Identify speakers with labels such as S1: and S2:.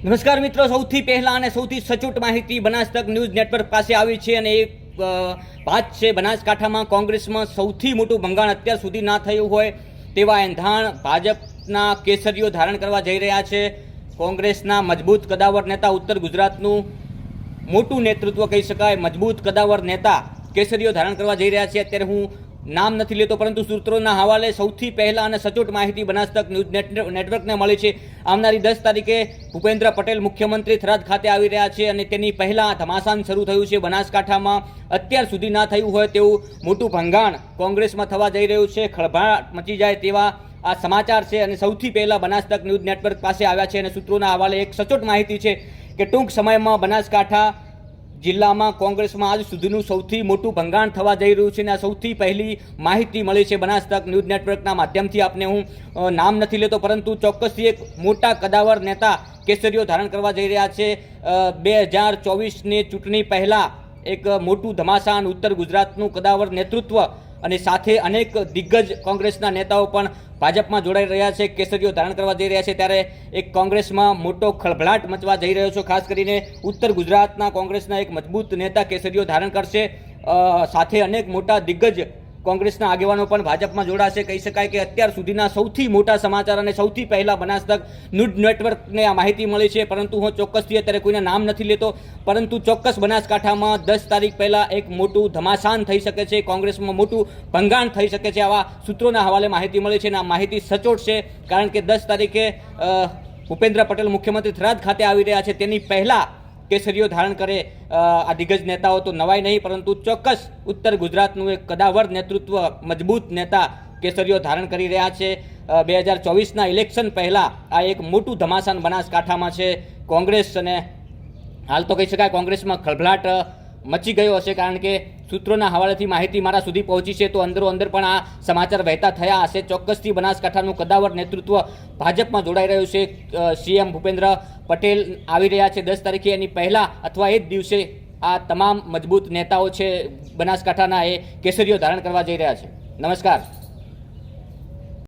S1: નમસ્કાર મિત્રો, સૌથી પહેલા અને સૌથી સચોટ માહિતી બનાસ તક ન્યૂઝ નેટવર્ક પાસે આવી છે અને એક વાત છે બનાસકાંઠામાં કોંગ્રેસમાં સૌથી મોટું ભંગાણ અત્યાર સુધી ના થયું હોય તેવા એંધાણ ભાજપના કેસરીઓ ધારણ કરવા જઈ રહ્યા છે. કોંગ્રેસના મજબૂત કદાવર નેતા ઉત્તર ગુજરાતનું મોટું નેતૃત્વ કહી શકાય. મજબૂત કદાવર નેતા કેસરીઓ ધારણ કરવા જઈ રહ્યા છે. અત્યારે હું નામ નથી લેતો, પરંતુ સૂત્રોના હવાલે સૌથી પહેલા અને સચોટ માહિતી બનાસતક ન્યૂઝ નેટ- નેટવર્કને મળી છે. આવનારી દસ તારીખે ભૂપેન્દ્ર પટેલ મુખ્યમંત્રી થરાદ ખાતે આવી રહ્યા છે અને તેની પહેલાં ધમાસાન શરૂ થયું છે બનાસકાંઠામાં. અત્યાર સુધી ના થયું હોય તેવું મોટું ભંગાણ કોંગ્રેસમાં થવા જઈ રહ્યું છે. ખળભાટ મચી જાય તેવા આ સમાચાર છે અને સૌથી પહેલાં બનાસતક ન્યૂઝ નેટવર્ક પાસે આવ્યા છે અને સૂત્રોના હવાલે એક સચોટ માહિતી છે કે ટૂંક સમયમાં બનાસકાંઠા જિલ્લામાં કોંગ્રેસમાં આજ સુધીનું સૌથી મોટું ભંગાણ થવા જઈ રહ્યું છે અને સૌથી પહેલી માહિતી મળી છે બનાસ તક ન્યૂઝ નેટવર્કના માધ્યમથી. આપને હું નામ નથી લેતો, પરંતુ ચોક્કસથી એક મોટા કદાવર નેતા કેસરીઓ ધારણ કરવા જઈ રહ્યા છે. બે હજાર ચોવીસની ચૂંટણી પહેલાં એક મોટું ધમાસાન ઉત્તર ગુજરાતનું કદાવર નેતૃત્વ અને સાથે અનેક દિગ્ગજ કોંગ્રેસના નેતાઓ પણ ભાજપમાં જોડાઈ રહ્યા છે, કેસરીઓ ધારણ કરવા જઈ રહ્યા છે. ત્યારે એક કોંગ્રેસમાં મોટો ખળભળાટ મચવા જઈ રહ્યો છે. ખાસ કરીને ઉત્તર ગુજરાતના કોંગ્રેસના એક મજબૂત નેતા કેસરીઓ ધારણ કરશે. સાથે અનેક મોટા દિગ્ગજ કોંગ્રેસના આગેવાનો પણ ભાજપમાં જોડાશે. કહી શકાય કે અત્યાર સુધીના સૌથી મોટા સમાચાર અને સૌથી પહેલા બનાસ તક ન્યૂઝ નેટવર્કને આ માહિતી મળી છે. પરંતુ હું ચોક્કસથી અત્યારે કોઈના નામ નથી લેતો. પરંતુ ચોક્કસ બનાસકાંઠામાં દસ તારીખ પહેલાં એક મોટું ધમાસાન થઈ શકે છે. કોંગ્રેસમાં મોટું ભંગાણ થઈ શકે છે. આવા સૂત્રોના હવાલે માહિતી મળી છે અને આ માહિતી સચોટ છે. કારણ કે દસ તારીખે ભૂપેન્દ્ર પટેલ મુખ્યમંત્રી થરાદ ખાતે આવી રહ્યા છે. તેની પહેલા કેસરીઓ ધારણ કરે આ દિગ્ગજ નેતાઓ તો નવાય નહીં, પરંતુ ચોક્કસ ઉત્તર ગુજરાતનું એક કદાવર નેતૃત્વ મજબૂત નેતા કેસરીઓ ધારણ કરી રહ્યા છે. બે હજાર ચોવીસના ઇલેક્શન પહેલાં આ એક મોટું ધમાસાન બનાસકાંઠામાં છે. કોંગ્રેસ અને હાલ તો કહી શકાય કોંગ્રેસમાં ખળભળાટ મચી ગયો હશે કારણ કે સૂત્રોના હવાલેથી માહિતી મારા સુધી પહોંચી છે. તો અંદરો અંદર પણ આ સમાચાર વહેતા થયા હશે. ચોક્કસથી બનાસકાંઠાનું કદાવર નેતૃત્વ ભાજપમાં જોડાઈ રહ્યું છે. સીએમ ભૂપેન્દ્ર પટેલ આવી રહ્યા છે. દસ તારીખે એની પહેલાં અથવા એ જ દિવસે આ તમામ મજબૂત નેતાઓ છે બનાસકાંઠાના એ કેસરીઓ ધારણ કરવા જઈ રહ્યા છે. નમસ્કાર.